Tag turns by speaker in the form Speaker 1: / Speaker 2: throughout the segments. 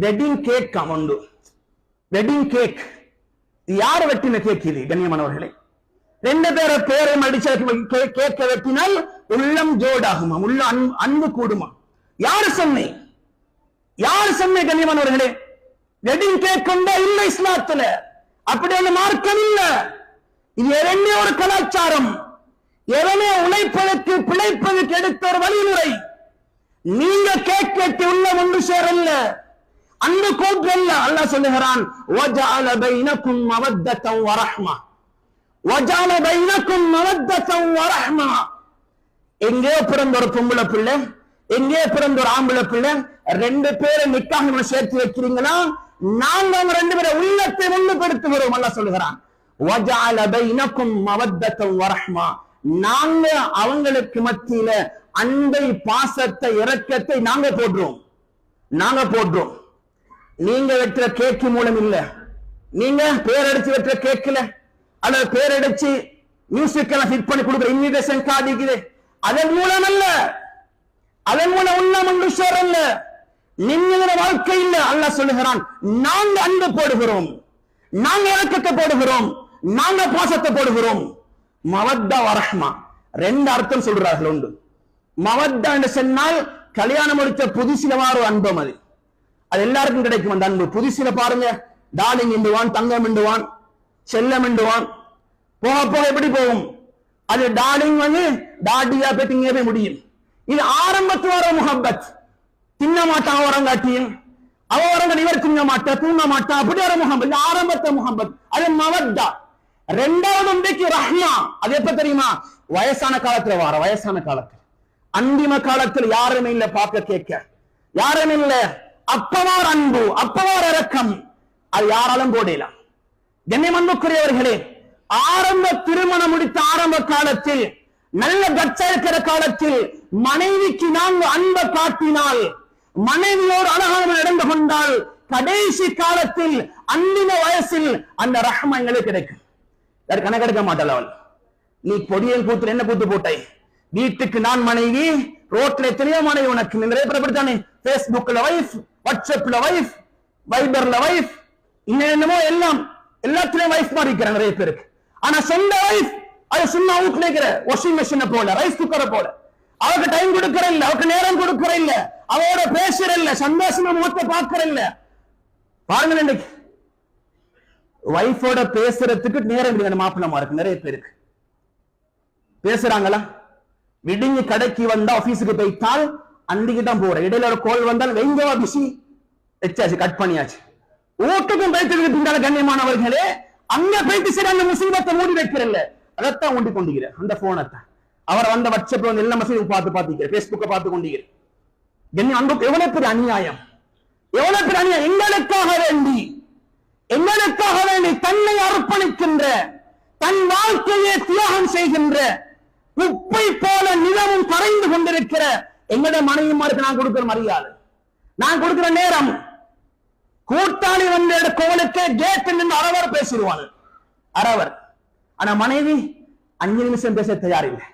Speaker 1: Wedding cake உண்டு. Wedding cake யார் வெட்டின கேக் இது கண்ணியமானவர்களே? ரெண்டு பேரை பேரை மடிச்ச கேட்க வெட்டினால் உள்ளம் ஜோடாகுமா உள்ள அன்பு அன்பு கூடுமா யாரு சொன்னே யார் சொன்ன கண்ணியமானவர்களே? வெட்டிங் கேக் கொண்டா இல்ல இஸ்லாத்துல. அப்படி ஒரு மார்க்கம் இல்ல. இது இரண்டே ஒரு கலாச்சாரம்? எவனே உழைப்பதற்கு பிழைப்பதற்கு எடுத்த ஒரு வழிமுறை? நீங்க கேக் வெட்டி உள்ள ஒன்று சேரல்ல. அந்த கோப்புகள்ல அல்ல. சொல்லுகிறான் வஜால பைனக்கும் மவத்தத்தம் வரஹ்மா. வஜால பைனக்கும் மவத்தத்தம் வரஹ்மா. எங்கேயோ பிறந்த ஒரு பொம்பளை பிள்ளை? எங்கேயோ பிறந்த ஒரு ஆம்பளை பிள்ளை? ரெண்டு பேரை நிக்காக சேர்த்து வைக்கிறீங்கன்னா நாங்க அவங்க ரெண்டு பேரை உள்ளத்தை உள்ளப்படுத்துகிறோம் அல்ல சொல்லுகிறான். வஜால பைனக்கும் மவத்தத்தம் வரஹ்மா. நாங்க அவங்களுக்கு மத்தியில அன்பை பாசத்தை இறக்கத்தை நாங்க போடுறோம். நாங்க போடுறோம். நீங்க வெட்டுற கேக்கு மூலம் இல்ல. நீங்க பேரடிச்சு வெட்டுற கேக்குல அல்லது பேரடிச்சு மியூசிக் எல்லாம் ஃபிட் பண்ணி கொடுக்குற இன்விடேஷன் கார்டு இருக்குது. அதன் மூலம் அல்ல. அதன் மூலம் உண்ணம் ஒன்று சேரல்ல நிம்மதின வாழ்க்கை இல்ல அல்ல சொல்லுகிறான். நாங்க அன்பு போடுகிறோம். நாங்க இறக்கத்தை போடுகிறோம். நாங்க பாசத்தை போடுகிறோம். மவத்தா வரஹ்மா ரெண்டு அர்த்தம் சொல்றார்கள் உண்டு. மவத்தா என்று சொன்னால் கல்யாணம் முடித்த புதுசில வாரம் அன்பம் அது. அது எல்லாருக்கும் கிடைக்கும் அந்த அன்பு. புதுசில பாருங்க. டார்லிங் இண்டுவான் தங்கம் இண்டுவான் செல்லம் இண்டுவான் போக போக எப்படி போகும்? அது டார்லிங் வந்து டாடியா போய் போய் முடியும். இது ஆரம்பத்து வர முகப்பத். தின்ன மாட்டான் வரங்காட்டியும் அவ வரங்க இவர் தின்ன மாட்டா தூங்க மாட்டா அப்படி வர முகம்பத் இது ஆரம்பத்த முகம்பத் அது மவத்தா. ரெண்டாவது உண்டைக்கு ரஹ்மா. அது எப்ப தெரியுமா? வயசான காலத்துல வர வயசான காலத்துல. அந்திம காலத்துல யாருமே இல்ல பார்க்க கேட்க. யாருமே இல்லை. அப்பவார் அன்பு அப்பவார் இறக்கம் அது யாராலும் போடலாம் கண்ணியம் அன்புக்குரியவர்களே ஆரம்ப திருமணம் முடித்த ஆரம்ப காலத்தில் நல்ல கச்சா இருக்கிற காலத்தில் மனைவிக்கு நான் அன்பை காட்டினால் மனைவியோடு அழகாக நடந்து கொண்டால் கடைசி காலத்தில் அன்பின வயசில் அந்த ரகம் எங்களுக்கு கிடைக்கும். யார் கணக்கெடுக்க மாட்டாள் அவள்? நீ பொடியல் கூத்துல என்ன கூத்து போட்டை வீட்டுக்கு நான் மனைவி ரோட்ல எத்தனையோ மனைவி உனக்கு நீ நிறைய பேர் அப்படித்தானே பேஸ்புக்ல வைஃப் வாட்ஸ்அப்ல வைஃப் வைபர்ல வைஃப் இன்னும் என்னமோ எல்லாம் எல்லாத்துலயும் வைஃப் மாதிரி இருக்கிற நிறைய பேருக்கு ஆனா சொந்த வைஃப் அது சும்மா வீட்டுல இருக்கிற வாஷிங் மிஷினை போல ரைஸ் குக்கரை போல அவருக்கு டைம் கொடுக்கற இல்ல அவருக்கு நேரம் கொடுக்கற இல்ல அவரோட பேசுற இல்ல சந்தோஷமா முகத்தை பாக்குற இல்ல. பாருங்க இன்னைக்கு வைஃபோட பேசுறதுக்கு நேரம் இல்லைங்க மாப்பிள்ளமா இருக்கு நிறைய பேருக்கு பேசுறாங்களா? விடுங்கி கடைக்கு வந்தா ஆபீஸுக்கு போய்த்தால் அன்றைக்கு தான் போற. இடையில ஒரு கோல் வந்தால் வெங்கவா பிசி வச்சாச்சு கட் பண்ணியாச்சு. ஓட்டுக்கும் பயத்திற்கு பின்னால கண்ணியமானவர்களே அங்க போயிட்டு சரி அந்த முசீபத்தை மூடி வைக்கிறல்ல. அதைத்தான் ஊண்டி கொண்டுகிற அந்த போனத்தான் அவர் வந்த வாட்ஸ்அப்ல வந்து எல்லா மெசேஜ் பார்த்து பார்த்துக்கிற பேஸ்புக்கை பார்த்து கொண்டுகிற என்ன அன்பு எவ்வளவு பெரிய அநியாயம்? எவ்வளவு பெரிய அநியாயம்? எங்களுக்காக வேண்டி எங்களுக்காக வேண்டி தன்னை அர்ப்பணிக்கின்ற தன் வாழ்க்கையை தியாகம் செய்கின்ற உப்பை போல நிலமும் கரைந்து கொண்டிருக்கிற எங்கட மனைவிமாருக்கு நான் கொடுக்கிற மரியாதை. நான் கொடுக்கிற நேரம் கூட்டாளி வந்த கோவலுக்கு கேட்டு நின்று அறவர் பேசிடுவாங்க அறவர் ஆனா மனைவி அஞ்சு நிமிஷம் பேச தயாரில்லை.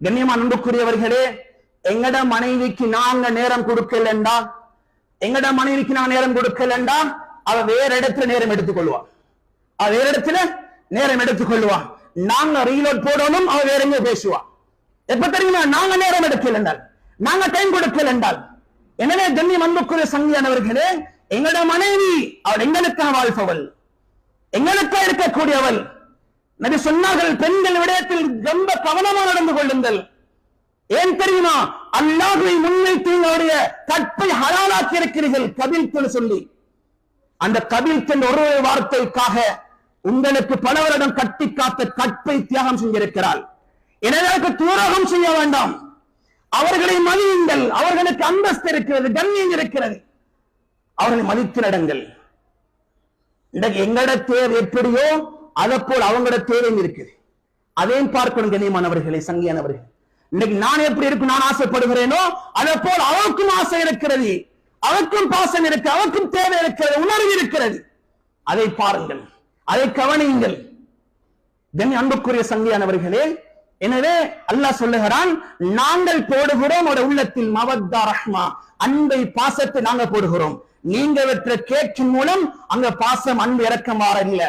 Speaker 1: கண்ணியமா அன்புக்குரியவர்களே எங்கட மனைவிக்கு நாங்க நேரம் கொடுக்கலண்டா எங்கட மனைவிக்கு நான் நேரம் கொடுக்கலண்டா அவ வேற இடத்துல நேரம் எடுத்துக்கொள்வான் அவ வேற இடத்துல நேரம் எடுத்துக்கொள்வான் நாங்க ரீலோட் போடணும் அவ வேற எங்க பேசுவா எப்ப தெரியுமா? நாங்க நேரம் எடுக்கல என்றால் நாங்க டைம் கொடுக்கல என்றால். எனவே கண்ணியம் அன்புக்குரிய சங்கியானவர்களே எங்களோட மனைவி அவள் எங்களுக்காக வாழ்பவள். எங்களுக்காக இருக்கக்கூடியவள். நபி சொன்னார்கள் பெண்கள் விடயத்தில் ரொம்ப கவனமா நடந்து கொள்ளுங்கள். ஏன் தெரியுமா? அல்லாஹுவை முன்வைத்து அவருடைய கற்பை ஹலாலாக்கி இருக்கிறீர்கள் கபில் சொல்லி. அந்த கபில் என்ற ஒரு வார்த்தைக்காக உங்களுக்கு பல வருடம் கட்டி காத்த கற்பை தியாகம் செஞ்சிருக்கிறாள் எனவே அதற்கு தூரகம் செய்ய வேண்டாம். அவர்களை மதியுங்கள். அவர்களுக்கு அந்தஸ்து இருக்கிறது கண்ணியம் இருக்கிறது. அவர்களை மதித்து நடங்கள். எங்களோட தேவை எப்படியோ அதை போல் அவங்களோட தேவையும் இருக்குது. அதையும் பார்க்கணும் கண்ணியமானவர்களே சங்கியானவர்கள். இன்னைக்கு நான் எப்படி இருக்கும் நான் ஆசைப்படுகிறேனோ அதை போல் அவருக்கும் ஆசை இருக்கிறது. அவருக்கும் பாசம் இருக்கு அவருக்கும் தேவை இருக்கிறது உணர்வு இருக்கிறது. அதை பாருங்கள். அதை கவனியுங்கள். தென் அன்புக்குரிய சங்கியானவர்களே எனவே அல்லாஹ் சொல்லுகிறான் நாங்கள் போடுகிறோம் ஒரு உள்ளத்தில் மவத்தா ரஹ்மா. அன்பை பாசத்தை நாங்க போடுகிறோம். நீங்க வெற்ற கேட்கும் மூலம் அங்க பாசம் அன்பு இறக்கம் மாற இல்ல